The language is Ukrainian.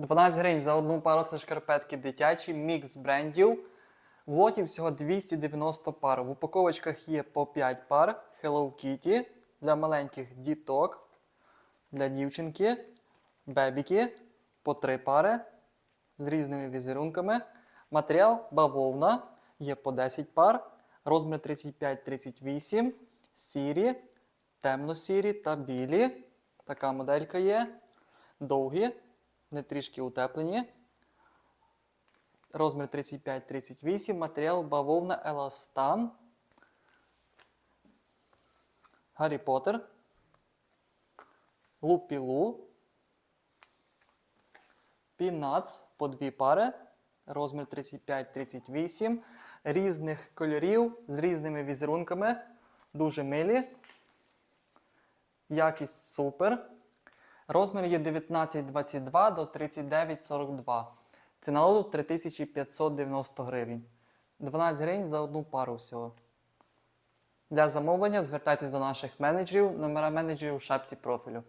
12 гривень за одну пару це шкарпетки дитячі, мікс брендів. В лоті всього 290 пар. В упаковочках є по 5 пар Hello Kitty для маленьких діток, для дівчинки, бебіки по 3 пари з різними візерунками. Матеріал бавовна є по 10 пар, розмір 35-38, сірі, темно-сірі та білі. Така моделька є. Довгі, не трішки утеплені. Розмір 35-38, матеріал бавовна Еластан. Гаррі Поттер. Лупілу. Пінац по дві пари. Розмір 35-38. Різних кольорів з різними візерунками. Дуже милі. Якість супер. Розмір є 19,22 до 39,42. Ціна лоту 3590 гривень. 12 гривень за одну пару всього. Для замовлення звертайтесь до наших менеджерів, номера менеджерів у шапці профілю.